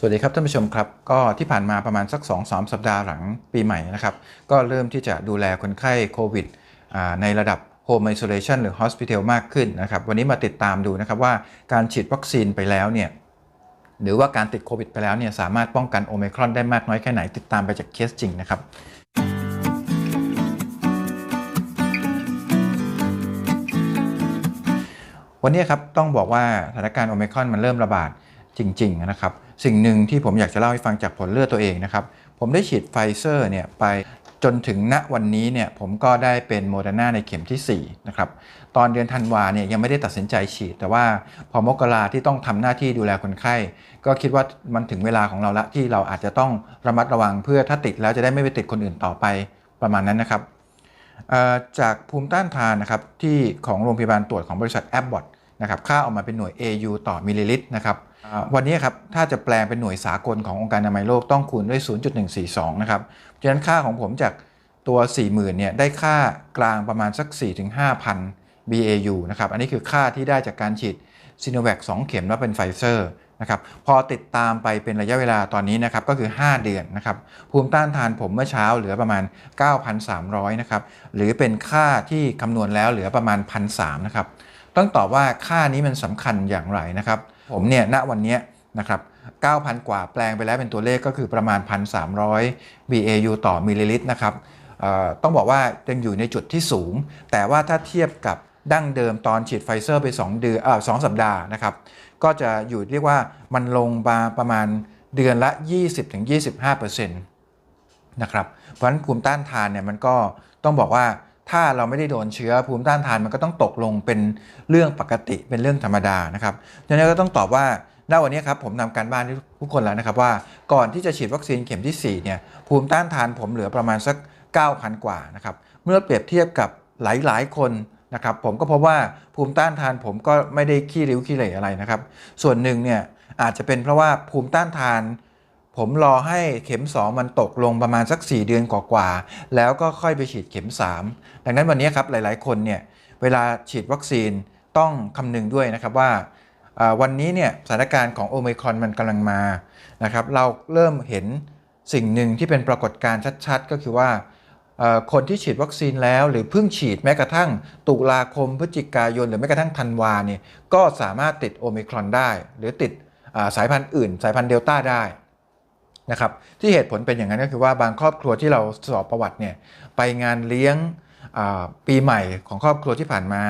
สวัสดีครับท่านผู้ชมครับ ก็ที่ผ่านมาประมาณสัก 2-3 สัปดาห์หลังปีใหม่นะครับ ก็เริ่มที่จะดูแลคนไข้โควิดในระดับ Home Isolation หรือ Hospital มากขึ้นนะครับ วันนี้มาติดตามดูนะครับว่าการฉีดวัคซีนไปแล้วเนี่ยหรือว่าการติดโควิดไปแล้วเนี่ยสามารถป้องกันโอ i ครอนได้มากน้อยแค่ไหนติดตามไปจากเคสจริงนะครับวันนี้ครับต้องบอกว่าสถานการณ์โอมครอนมันเริ่มระบาดจริง ๆ นะครับ สิ่งหนึ่งที่ผมอยากจะเล่าให้ฟังจากผลเลือดตัวเองนะครับ ผมได้ฉีดไฟเซอร์เนี่ยไปจนถึงณวันนี้เนี่ยผมก็ได้เป็นโมเดอร์นาในเข็มที่ 4 นะครับ ตอนเดือนธันวาเนี่ยยังไม่ได้ตัดสินใจฉีด แต่ว่าพอมกราที่ต้องทำหน้าที่ดูแลคนไข้ ก็คิดว่ามันถึงเวลาของเราละที่เราอาจจะต้องระมัดระวังเพื่อถ้าติดแล้วจะได้ไม่ไปติดคนอื่นต่อไปประมาณนั้นนะครับจากภูมิต้านทานนะครับที่ของโรงพยาบาลตรวจของบริษัทแอ b บ o t นะครับค่าออกมาเป็นหน่วย AU ต่อมิลลิลิตรนะครับ วันนี้ครับถ้าจะแปลงเป็นหน่วยสากลขององค์การอนามัยโลกต้องคูณด้วย 0.142 นะครับฉะนั้นค่าของผมจากตัว 40,000เนี่ยได้ค่ากลางประมาณสัก 4-5,000 BAU นะครับอันนี้คือค่าที่ได้จากการฉีดซีโนแวค2เข็มแล้วเป็นไฟเซอร์นะครับพอติดตามไปเป็นระยะเวลาตอนนี้นะครับก็คือ 5 เดือนนะครับภูมิต้านทานผมเมื่อเช้าเหลือประมาณ 9,300 นะครับหรือเป็นค่าที่คำนวณแล้วเหลือประมาณ 1,300 นะครับต้องตอบว่าค่านี้มันสำคัญอย่างไรนะครับ ผมเนี่ยณวันนี้นะครับ9,000 กว่าแปลงไปแล้วเป็นตัวเลขก็คือประมาณ 1,300 BAU ต่อมิลลิลิตรนะครับต้องบอกว่ายังอยู่ในจุดที่สูง แต่ว่าถ้าเทียบกับดั้งเดิมตอนฉีดไฟเซอร์ไป 2 เดือนอ่อ2สัปดาห์นะครับ ก็จะอยู่เรียกว่ามันลงมาประมาณเดือนละ 20-25%นะครับ เพราะฉะนั้นภูมิต้านทานเนี่ยมันก็ต้องบอกว่า ถ้าเราไม่ได้โดนเชื้อภูมิต้านทานมันก็ต้องตกลงเป็นเรื่องปกติเป็นเรื่องธรรมดานะครับดังนั้นก็ต้องตอบว่าณวันนี้ครับผมนำการบ้านทุกคนแล้วนะครับว่าก่อนที่จะฉีดวัคซีนเข็มที่4เนี่ยภูมิต้านทานผมเหลือประมาณสัก 9,000 กว่านะครับเมื่อเปรียบเทียบกับหลาย ๆ คนนะครับผมก็พบว่าภูมิต้านทานผมก็ไม่ได้ขี้ริ้วขี้เหร่อะไรนะครับ ส่วนหนึ่งเนี่ยอาจจะเป็นเพราะว่าภูมิต้านทาน ผมรอให้เข็ม 2 มันตกลงประมาณสัก 4 เดือนกว่าๆแล้วก็ค่อยไปฉีดเข็ม 3 ดังนั้นวันนี้ครับหลายๆ คนเนี่ยเวลาฉีดวัคซีนต้องคำนึงด้วยนะครับว่าวันนี้เนี่ยสถานการณ์ของโอมครอนมันกำลังมานะครับเราเริ่มเห็นสิ่งหนึ่งที่เป็นปรากฏการณ์ชัด ๆ ก็คือว่าคนที่ฉีดวัคซีนแล้ว หรือเพิ่งฉีดแม้กระทั่งตุลาคมพฤศจิกายน หรือแม้กระทั่งธันวาเนี่ยก็สามารถติดโอมิครอนได้ หรือติดสายพันธุ์อื่น สายพันธุ์เดลต้าได้ นะครับที่เหตุผลเป็นอย่างนั้นก็คือว่าบางครอบครัวที่เราสอบประวัติเนี่ยไปงานเลี้ยงปีใหม่ของครอบครัวที่ผ่านมา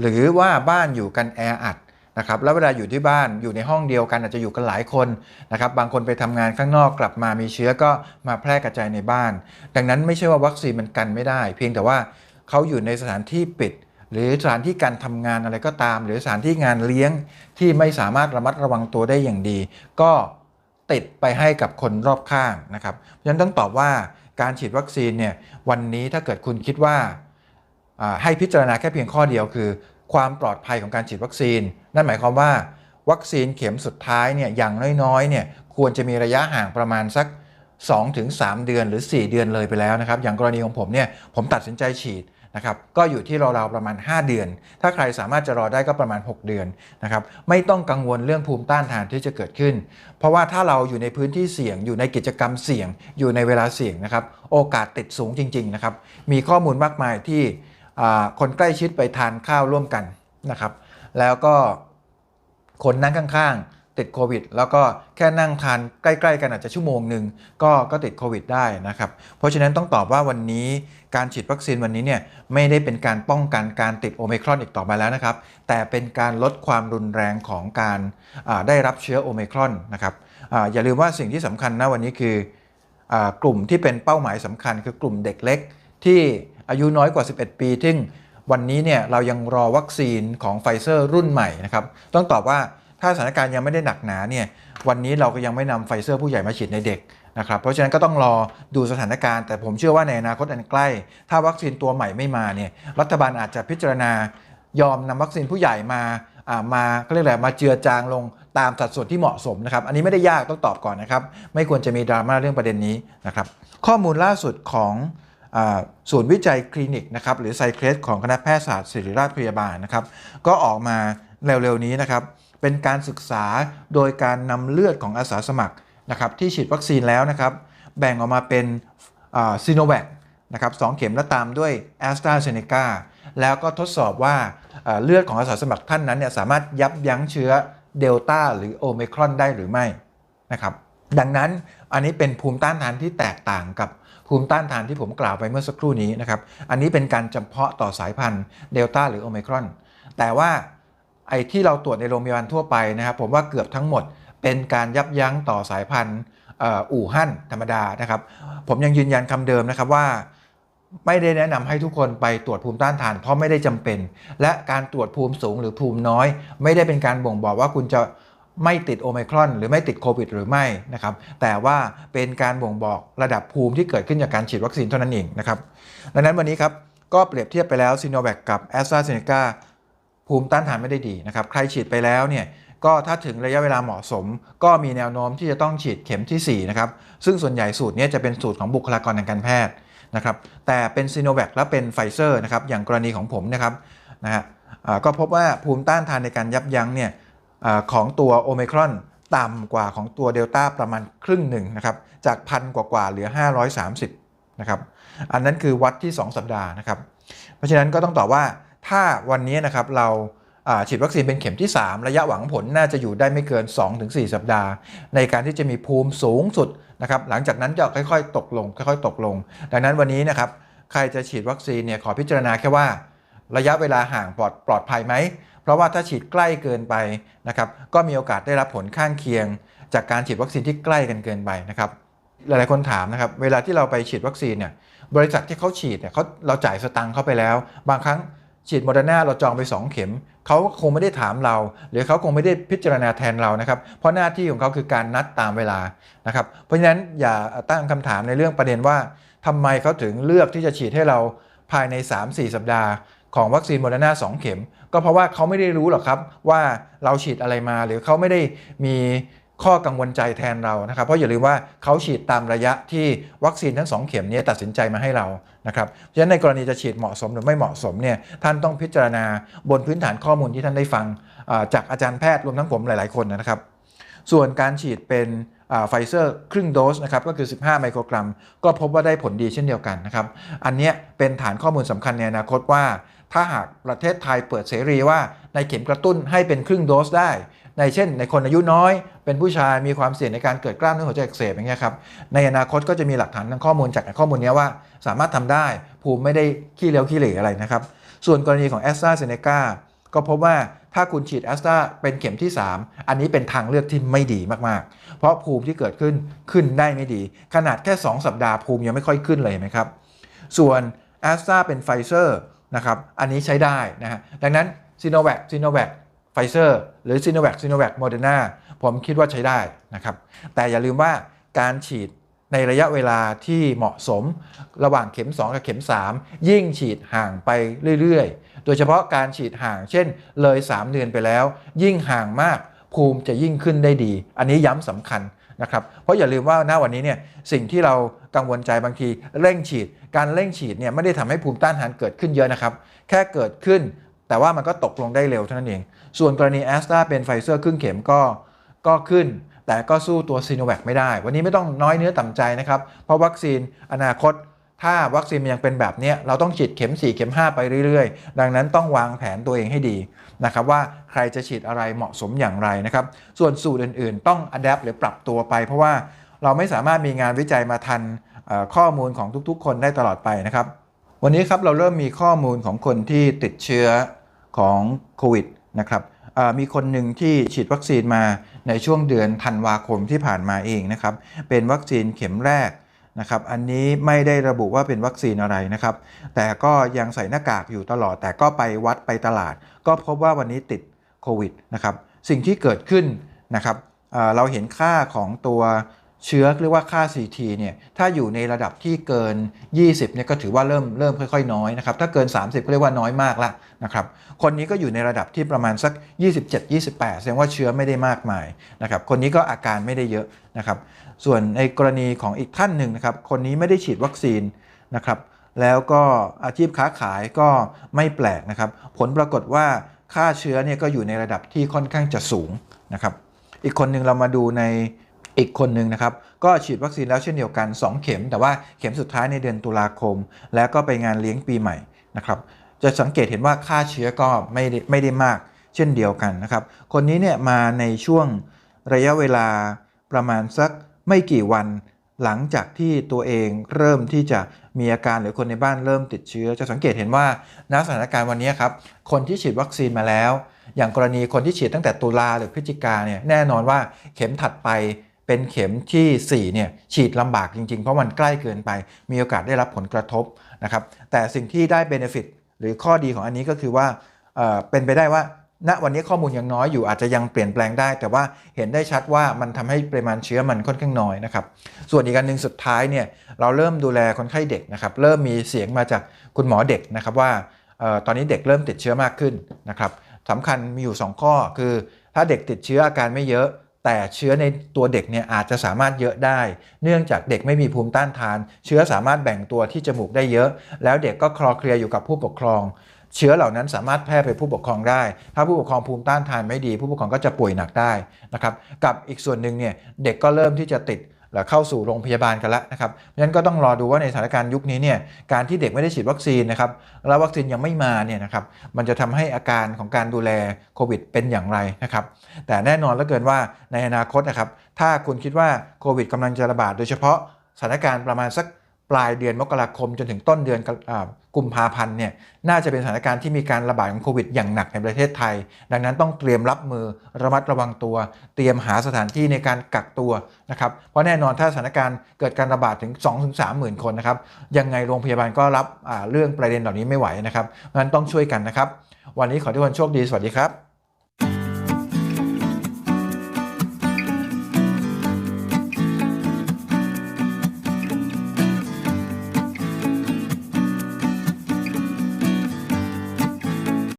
หรือว่าบ้านอยู่กันแออัดนะครับแล้วเวลาอยู่ที่บ้านอยู่ในห้องเดียวกันอาจจะอยู่กันหลายคนนะครับบางคนไปทำงานข้างนอกกลับมามีเชื้อก็มาแพร่กระจายในบ้าน ดังนั้นไม่ใช่ว่าวัคซีนมันกันไม่ได้ เพียงแต่ว่าเขาอยู่ในสถานที่ปิด หรือสถานที่การทำงานอะไรก็ตาม หรือสถานที่งานเลี้ยงที่ไม่สามารถระมัดระวังตัวได้อย่างดี ก็ ติดไปให้กับคนรอบข้างนะครับเพราะฉะนั้นต้องตอบว่าการฉีดวัคซีนเนี่ยวันนี้ถ้าเกิดคุณคิดว่าให้พิจารณาแค่เพียงข้อเดียวคือ ความปลอดภัยของการฉีดวัคซีน นั่นหมายความว่า วัคซีนเข็มสุดท้ายเนี่ยอย่างน้อยๆเนี่ยควรจะมีระยะห่างประมาณสัก 2-3 เดือนหรือ 4 เดือนเลยไปแล้วนะครับ อย่างกรณีของผมเนี่ยผมตัดสินใจฉีด นะครับก็อยู่ที่ราวๆประมาณ 5 เดือน ถ้าใครสามารถจะรอได้ก็ประมาณ 6 เดือนนะครับไม่ต้องกังวลเรื่องภูมิต้านทานที่จะเกิดขึ้น เพราะว่าถ้าเราอยู่ในพื้นที่เสี่ยง อยู่ในกิจกรรมเสี่ยง อยู่ในเวลาเสี่ยงนะครับโอกาสติดสูงจริงๆนะครับมีข้อมูลมากมายที่คนใกล้ชิดไปทานข้าวร่วมกันนะครับแล้วก็คนนั่งข้างๆ ติดโควิด แล้วก็แค่นั่งทานใกล้ ๆ กันอาจจะชั่วโมงหนึ่งก็ก็ติดโควิดได้นะครับ เพราะฉะนั้นต้องตอบว่าวันนี้การฉีดวัคซีนวันนี้เนี่ยไม่ได้เป็นการป้องกันการติดโอ i ครอนอีกต่อไปแล้วนะครับ แต่เป็นการลดความรุนแรงของการได้รับเชื้อโอ i ครอนนะครับออย่าลืมว่าสิ่งที่สำคัญนะวันนี้คืออกลุ่มที่เป็นเป้าหมายสำคัญ คือกลุ่มเด็กเล็ก ที่อายุน้อยกว่า 11 ปีซึ่งวันนี้เนี่ยเรายังรอวัคซีนของไฟเซอร์รุ่นใหม่นะครับ ต้องตอบว่า ถ้าสถานการณ์ยังไม่ได้หนักหนาเนี่ยวันนี้เราก็ยังไม่นำไฟเซอร์ผู้ใหญ่มาฉีดในเด็กนะครับเพราะฉะนั้นก็ต้องรอดูสถานการณ์ แต่ผมเชื่อว่าในอนาคตอันใกล้ ถ้าวัคซีนตัวใหม่ไม่มาเนี่ยรัฐบาลอาจจะพิจารณายอมนำวัคซีนผู้ใหญ่มาอ่ามาเขาเรียกอะไรมาเจือจางลงตามสัดส่วนที่เหมาะสมนะครับ อันนี้ไม่ได้ยากต้องตอบก่อนนะครับ ไม่ควรจะมีดราม่าเรื่องประเด็นนี้นะครับ ข้อมูลล่าสุดของอาศูนย์วิจัยคลินิกนะครับหรือไซเคลสของคณะแพทยศาสตร์ศิริราชพยาบาลนะครับ ก็ออกมา เร็วๆนี้นะครับเป็นการศึกษาโดยการนำเลือดของอาสาสมัครนะครับที่ฉีดวัคซีนแล้วนะครับแบ่งออกมาเป็นซีโนแวคนะครับสองเข็มแล้วตามด้วย a s t r a z เซ e c a แล้วก็ทดสอบว่าเอ่อเลือดของอาสาสมัครท่านนั้นเนี่ยสามารถยับยั้งเชื้อเดลต้าหรือโอเมครอนได้หรือไม่นะครับดังนั้นอันนี้เป็นภูมิต้านทานที่แตกต่างกับภูมิต้านทานที่ผมกล่าวไปเมื่อสักครู่นี้นะครับอันนี้เป็นการจำเพาะต่อสายพันธุ์เดลต้าหรือโอเมครอนแต่ว่า ไอ้ที่เราตรวจในโรงพยาบาลทั่วไปนะครับ ผมว่าเกือบทั้งหมดเป็นการยับยั้งต่อสายพันธุ์อู่ฮั่นธรรมดานะครับ ผมยังยืนยันคำเดิมนะครับว่าไม่ได้แนะนำให้ทุกคนไปตรวจภูมิต้านทาน เพราะไม่ได้จำเป็น และการตรวจภูมิสูงหรือภูมิน้อย ไม่ได้เป็นการบ่งบอกว่าคุณจะไม่ติดโอมครอน หรือไม่ติดโควิด หรือไม่นะครับ แต่ว่าเป็นการบ่งบอกระดับภูมิที่เกิดขึ้นจากการฉีดวัคซีนเท่านั้นเองนะครับ ดังนั้นวันนี้ครับก็เปรียบเทียบไปแล้วซีโนแวคกับแอสตราเซเนกา ภูมิต้านทานไม่ได้ดีนะครับ ใครฉีดไปแล้วเนี่ยก็ถ้าถึงระยะเวลาเหมาะสม ก็มีแนวโน้มที่จะต้องฉีดเข็มที่ 4 นะครับ ซึ่งส่วนใหญ่สูตรนี้จะเป็นสูตรของบุคลากรทางการแพทย์นะครับ แต่เป็นซีโนแวคและเป็นไฟเซอร์นะครับ อย่างกรณีของผมนะครับนะฮะก็พบว่าภูมิต้านทานในการยับยั้งเนี่ยอของตัวโอเมครอนต่ำกว่าของตัวเดลต้าประมาณครึ่งหนึ่งนะครับ จากพันกว่าๆเหลือ 530นะครับ อันนั้นคือวัดที่ 2 สัปดาห์นะครับ เพราะฉะนั้นก็ต้องตอบว่า ถ้าวันนี้นะครับเราฉีดวัคซีนเป็นเข็มที่ 3 ระยะหวังผลน่าจะอยู่ได้ไม่เกิน 2-4 สัปดาห์ ในการที่จะมีภูมิสูงสุดนะครับหลังจากนั้นจะค่อยๆ ตกลง ค่อยๆ ตกลง ดังนั้นวันนี้นะครับใครจะฉีดวัคซีนเนี่ยขอพิจารณาแค่ว่า ระยะเวลาห่างปลอดปลอดภัยไหม เพราะว่าถ้าฉีดใกล้เกินไปนะครับก็มีโอกาสได้รับผลข้างเคียง จากการฉีดวัคซีนที่ใกล้กันเกินไปนะครับหลายๆคนถามนะครับเวลาที่เราไปฉีดวัคซีนเนี่ยบริษัทที่เขาฉีดเนี่ยเขาเราจ่ายสตังค์เข้าไปแล้ว บางครั้ง ฉีดโมเดอร์นาเราจองไป 2 เข็ม เขาคงไม่ได้ถามเรา หรือเขาคงไม่ได้พิจารณาแทนเรานะครับ เพราะหน้าที่ของเขาคือการนัดตามเวลานะครับ เพราะฉะนั้นอย่าตั้งคำถามในเรื่องประเด็นว่าทำไมเขาถึงเลือกที่จะฉีดให้เราภายใน 3-4 สัปดาห์ของวัคซีนโมเดอร์นา2เข็ม ก็เพราะว่าเขาไม่ได้รู้หรอกครับว่าเราฉีดอะไรมาหรือเขาไม่ได้มี ข้อกังวลใจแทนเรานะครับ เพราะอย่าลืมว่าเขาฉีดตามระยะที่วัคซีนทั้ง 2 เข็มนี้ตัดสินใจมาให้เรานะครับเพราะฉะนั้นในกรณีจะฉีดเหมาะสมหรือไม่เหมาะสมเนี่ยท่านต้องพิจารณาบนพื้นฐานข้อมูลที่ท่านได้ฟังจากอาจารย์แพทย์รวมทั้งผมหลาย ๆ คนนะครับ ส่วนการฉีดเป็น ไฟเซอร์ครึ่งโดสนะครับก็คือ 15 ไมโครกรัม ก็พบว่าได้ผลดีเช่นเดียวกันนะครับ อันนี้เป็นฐานข้อมูลสำคัญในอนาคตว่า ถ้าหากประเทศไทยเปิดเสรีว่าในเข็มกระตุ้นให้เป็นครึ่งโดสได้ ในเช่น ในคนอายุน้อย เป็นผู้ชายมีความเสี่ยงในการเกิดกล้ามเนื้อหัวใจอักเสบอย่างเงี้ยครับในอนาคตก็จะมีหลักฐานทางข้อมูลจากข้อมูลนี้ว่า สามารถทำได้ภูมิไม่ได้ขี้เลี้ยวขี้เหร่อะไรนะครับส่วนกรณีของแอสตราเซเนกาก็พบว่า ถ้าคุณฉีดแอสตราเป็นเข็มที่ 3 อันนี้เป็นทางเลือกที่ไม่ดีมากๆ เพราะภูมิที่เกิดขึ้นขึ้นได้ไม่ดี ขนาดแค่ 2 สัปดาห์ภูมิยังไม่ค่อยขึ้นเลยเห็นไหมครับ ส่วนแอสตราเป็นไฟเซอร์นะครับ อันนี้ใช้ได้นะฮะ ดังนั้นซีโนแวคซีโนแวคไฟเซอร์หรือซีโนแวคซีโนแวคโมเดอร์นาผมคิดว่าใช้ได้นะครับ แต่อย่าลืมว่าการฉีด ในระยะเวลาที่เหมาะสม ระหว่างเข็ม 2 กับเข็ม 3 ยิ่งฉีดห่างไปเรื่อยๆ โดยเฉพาะการฉีดห่างเช่น เลย 3 เดือนไปแล้ว ยิ่งห่างมากภูมิจะยิ่งขึ้นได้ดี อันนี้ย้ำสำคัญนะครับ เพราะอย่าลืมว่าณวันนี้เนี่ยสิ่งที่เรากังวลใจบางทีเร่งฉีด การเร่งฉีดเนี่ยไม่ได้ทำให้ภูมิต้านทานเกิดขึ้นเยอะนะครับ แค่เกิดขึ้น แต่ว่ามันก็ตกลงได้เร็วเท่านั้นเอง ส่วนกรณีแอสตราเป็นไฟเซอร์ครึ่งเข็มก็ก็ขึ้น แต่ก็สู้ตัวซีโนแวคไม่ได้ วันนี้ไม่ต้องน้อยเนื้อต่ำใจนะครับ เพราะวัคซีนอนาคต ถ้าวัคซีนมันยังเป็นแบบนี้เราต้องฉีดเข็ม 4 เข็ม 5 ไปเรื่อยๆ ดังนั้นต้องวางแผนตัวเองให้ดีนะครับว่าใครจะฉีดอะไรเหมาะสมอย่างไรนะครับ ส่วนสูตรอื่นๆ ต้องอัดแอปหรือปรับตัวไป เพราะว่าเราไม่สามารถมีงานวิจัยมาทันข้อมูลของทุกๆ คนได้ตลอดไปนะครับ วันนี้ครับเราเริ่มมีข้อมูลของคนที่ติดเชื้อของโควิดนะครับ มีคนหนึ่งที่ฉีดวัคซีนมาในช่วงเดือนธันวาคมที่ผ่านมาเองนะครับ เป็นวัคซีนเข็มแรกนะครับ อันนี้ไม่ได้ระบุว่าเป็นวัคซีนอะไรนะครับ แต่ก็ยังใส่หน้ากากอยู่ตลอด แต่ก็ไปวัดไปตลาด ก็พบว่าวันนี้ติดโควิดนะครับ สิ่งที่เกิดขึ้นนะครับเราเห็นค่าของตัว เชื้อเรียกว่าค่า CT เนี่ยถ้าอยู่ในระดับที่เกิน 20เนี่ยก็ถือว่าเริ่มเริ่มค่อยๆน้อยนะครับถ้าเกิน 30 ก็เรียกว่าน้อยมากละนะครับคนนี้ก็อยู่ในระดับที่ประมาณสัก 27-28 แสดงว่าเชื้อไม่ได้มากมายนะครับคนนี้ก็อาการไม่ได้เยอะนะครับส่วนในกรณีของอีกท่านหนึ่งนะครับคนนี้ไม่ได้ฉีดวัคซีนนะครับแล้วก็อาชีพค้าขายก็ไม่แปลกนะครับผลปรากฏว่าค่าเชื้อเนี่ยก็อยู่ในระดับที่ค่อนข้างจะสูงนะครับอีกคนหนึ่งเรามาดูใน อีกคนหนึ่งนะครับ ก็ฉีดวัคซีนแล้วเช่นเดียวกัน 2 เข็ม แต่ว่าเข็มสุดท้ายในเดือนตุลาคม แล้วก็ไปงานเลี้ยงปีใหม่นะครับจะสังเกตเห็นว่าค่าเชื้อก็ไม่ได้ไม่ได้มาก เช่นเดียวกันนะครับ คนนี้เนี่ยมาในช่วงระยะเวลาประมาณสักไม่กี่วันหลังจากที่ตัวเองเริ่มที่จะมีอาการหรือคนในบ้านเริ่มติดเชื้อ จะสังเกตเห็นว่าณสถานการณ์วันนี้ครับคนที่ฉีดวัคซีนมาแล้ว อย่างกรณีคนที่ฉีดตั้งแต่ตุลาหรือพฤศจิกาเนี่ยแน่นอนว่าเข็มถัดไป เป็นเข็มที่4เนี่ยฉีดลำบากจริงๆ เพราะมันใกล้เกินไป มีโอกาสได้รับผลกระทบนะครับแต่สิ่งที่ได้เบนฟิตหรือข้อดีของอันนี้ก็คือว่าเเป็นไปได้ว่าณวันนี้ข้อมูลยังน้อยอยู่อาจจะยังเปลี่ยนแปลงได้ แต่ว่าเห็นได้ชัดว่ามันทำให้ปริมาณเชื้อมันค่อนข้างน้อยนะครับส่วนอีกอันหนึ่งสุดท้ายเนี่ยเราเริ่มดูแลคนไข้เด็กนะครับเริ่มมีเสียงมาจากคุณหมอเด็กนะครับว่าออตอนนี้เด็กเริ่มติดเชื้อมากขึ้นนะครับสำคัญมีอยู่ 2 ข้อคือ ถ้าเด็กติดเชื้ออาการไม่เยอะ แต่เชื้อในตัวเด็กเนี่ยอาจจะสามารถเยอะได้ เนื่องจากเด็กไม่มีภูมิต้านทาน เชื้อสามารถแบ่งตัวที่จมูกได้เยอะ แล้วเด็กก็คลอเคลียอยู่กับผู้ปกครอง เชื้อเหล่านั้นสามารถแพร่ไปผู้ปกครองได้ ถ้าผู้ปกครองภูมิต้านทานไม่ดี ผู้ปกครองก็จะป่วยหนักได้นะครับ กับอีกส่วนหนึ่งเนี่ยเด็กก็เริ่มที่จะติด และเข้าสู่โรงพยาบาลกันแล้วนะครับเพราะฉะนั้นก็ต้องรอดูว่าในสถานการณ์ยุคนี้เนี่ยการที่เด็กไม่ได้ฉีดวัคซีนนะครับแล้ววัคซีนยังไม่มาเนี่ยนะครับมันจะทำให้อาการของการดูแลโควิดเป็นอย่างไรนะครับแต่แน่นอนเหลือเกินว่าในอนาคตนะครับถ้าคุณคิดว่าโควิดกำลังจะระบาดโดยเฉพาะสถานการณ์ประมาณสักปลายเดือนมกราคมจนถึงต้นเดือน กุมภาพันธ์เนี่ยน่าจะเป็นสถานการณ์ที่มีการระบาดของโควิดอย่างหนักในประเทศไทย ดังนั้นต้องเตรียมรับมือระมัดระวังตัว เตรียมหาสถานที่ในการกักตัวนะครับเพราะแน่นอนถ้าสถานการณ์เกิดการระบาดถึง 2-3 หมื่นคนนะครับยังไงโรงพยาบาลก็รับเรื่องประเด็นเหล่านี้ไม่ไหวนะครับงั้นต้องช่วยกันนะครับ วันนี้ขอทุกคนโชคดีสวัสดีครับ